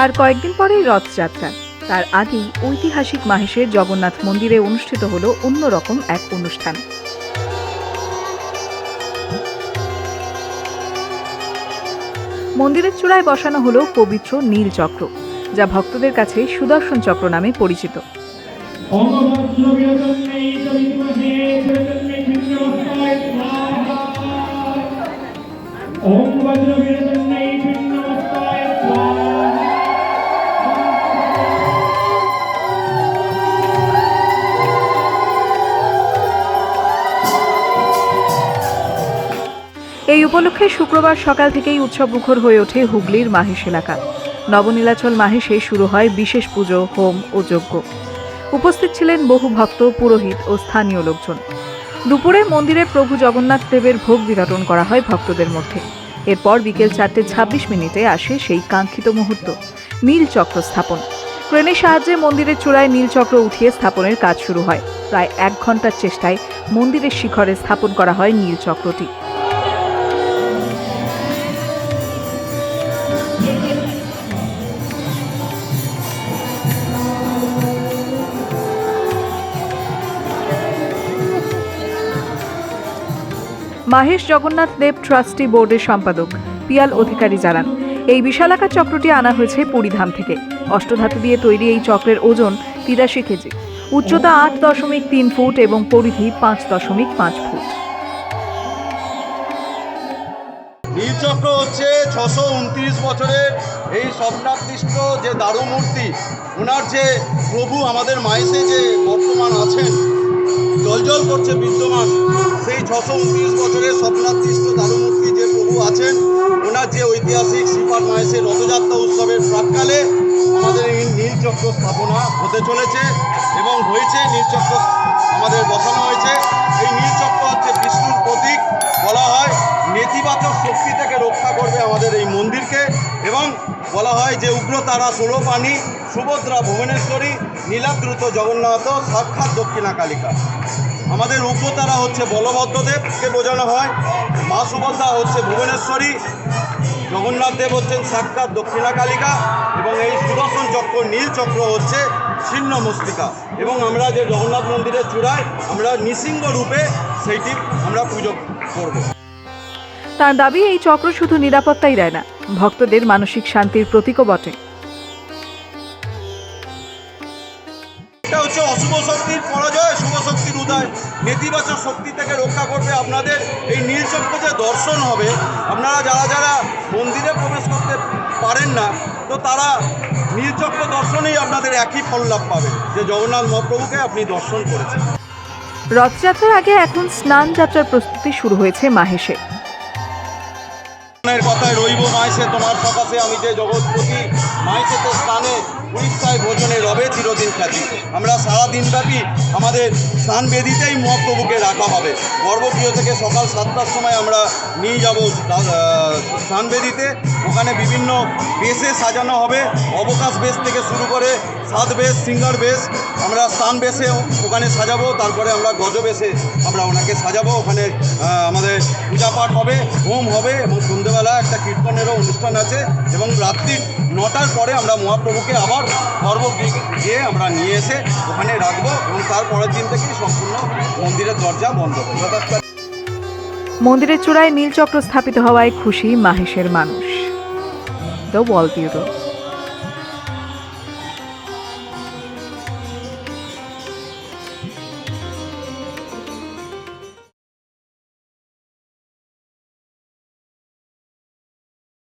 আর কয়েকদিন পরেই রথযাত্রা। তার আগেই ঐতিহাসিক মাহেশের জগন্নাথ মন্দিরে অনুষ্ঠিত হল অন্যরকম এক অনুষ্ঠান। মন্দিরের চূড়ায় বসানো হলো পবিত্র নীল চক্র, যা ভক্তদের কাছে সুদর্শন চক্র নামে পরিচিত। ओम এই উপলক্ষে শুক্রবার সকাল থেকেই উৎসব মুখর হয়ে ওঠে হুগলির মাহেশ এলাকা। নবনীলাচল মাহেশে শুরু হয় বিশেষ পুজো, হোম ও যজ্ঞ। উপস্থিত ছিলেন বহু ভক্ত, পুরোহিত ও স্থানীয় লোকজন। দুপুরে মন্দিরে প্রভু জগন্নাথ দেবের ভোগ বিতরণ করা হয় ভক্তদের মধ্যে। এরপর বিকেল চারটে ছাব্বিশ মিনিটে আসে সেই কাঙ্ক্ষিত মুহূর্ত নীলচক্র স্থাপন। ক্রেনের সাহায্যে মন্দিরের চূড়ায় নীলচক্র উঠিয়ে স্থাপনের কাজ শুরু হয়। প্রায় এক ঘণ্টার চেষ্টায় মন্দিরের শিখরে স্থাপন করা হয় নীল মাহেশ জগন্নাথ দেব ট্রাস্টি বোর্ডের সম্পাদক, পিয়াল অধিকারী জানান, এই বিশালাকার চক্রটি আনা হয়েছে পুরীধাম থেকে। অষ্টধাতু দিয়ে তৈরি এই চক্রের ওজন তিরাশি কেজি। উচ্চতা আট দশমিক তিন ফুট এবং পরিধি পাঁচ দশমিক পাঁচ ফুট। নীলচক্র হচ্ছে ছশো উনত্রিশ বছরের এই স্বপ্নাকৃষ্ট যে দারু মূর্তি ওনার যে প্রভু আমাদের মায়েসে যে বর্তমান আছেন জলজল করছে বিদ্যমান। সেই ছশো উনত্রিশ বছরের স্বপ্নাকৃষ্ট দারু মূর্তি যে প্রভু আছেন, ওনার যে ঐতিহাসিক শ্রীপাদ মায়েসের রথযাত্রা উৎসবের প্রাককালে আমাদের এই নীলচক্র স্থাপনা হতে চলেছে এবং হয়েছে, নীলচক্র আমাদের বসানো হয়েছে। এই নীলচক্র হচ্ছে বিষ্ণুর প্রতীক বলা হয়। নেতিবাচক শক্তি থেকে রক্ষা করবে আমাদের এই মন্দিরকে। এবং বলা হয় যে উগ্রতারা ষোলপানি সুভদ্রা ভুবনেশ্বরী, নীলাদ্রুত জগন্নাথ, সাক্ষাৎ দক্ষিণা কালিকা। আমাদের উগ্রতারা হচ্ছে বলভদ্রদেবকে বোঝানো হয়? মা সুভদ্রা হচ্ছে ভুবনেশ্বরী, জগন্নাথ দেব হচ্ছেন সাক্ষাৎ দক্ষিণা কালিকা, এবং এই সুদর্শন চক্র, নীল চক্র হচ্ছে ছিন্ন মস্তিকা। এবং আমরা যে জগন্নাথ মন্দিরের চূড়ায়, আমরা নৃসিংহ রূপে সেইটি আমরা পুজো করব। তার দাবি এই চক্র শুধু নিরাপত্তাই দেয় না ভক্তদের মানসিক শান্তির প্রতীকও বটে। এটা হচ্ছে অশুভ শক্তির পরাজয় শুভ শক্তির উদয়। নেতিবাচক শক্তি থেকে রক্ষা করবে আপনাদের। এই নীলচক্র যে দর্শন হবে আপনারা যারা যারা মন্দিরে প্রবেশ করতে পারেন না তো তারা নীলচক্র দর্শনেই আপনাদের একই ফল লাভ পাবে। যে জগন্নাথ মহাপ্রভুকে আপনি দর্শন করেছেন। রথযাত্রার আগে এখন স্নান যাত্রার প্রস্তুতি শুরু হয়েছে মাহেশে। এর কথায় রইব মাইসে তোমার সকাশে আমি যে জগৎপতি মাইসে তো স্থানে চিরদিন খ্যাতি আমরা সারা দিনব্যাপী আমাদের স্নান বেদিতেই মহাপ্রভুকে রাখা হবে। গর্ভগৃহ থেকে সকাল সাতটার সময় আমরা নিয়ে যাব স্নান বেদিতে। ওখানে বিভিন্ন বেশে সাজানো হবে। অবকাশ বেশ থেকে শুরু করে সাত বেশ, সিঙ্গার বেশ। আমরা স্থান বেশে ওখানে সাজাবো, তারপরে আমরা গজ বেশে আমরা ওনাকে সাজাবো। ওখানে আমাদের পূজা পাঠ হবে, হোম হবে এবং সন্ধ্যেবেলা একটা কীর্তনেরও অনুষ্ঠান আছে এবং রাত্রি নটার পরে আমরা মহাপ্রভুকে আবার গর্ভগৃহে গিয়ে আমরা নিয়ে এসে ওখানে রাখব এবং তারপরের দিন থেকেই সম্পূর্ণ মন্দিরের দরজা বন্ধ হবে মন্দিরের চূড়ায় নীলচক্র স্থাপিত হওয়ায় খুশি মাহেশের মানুষ। The wall bureau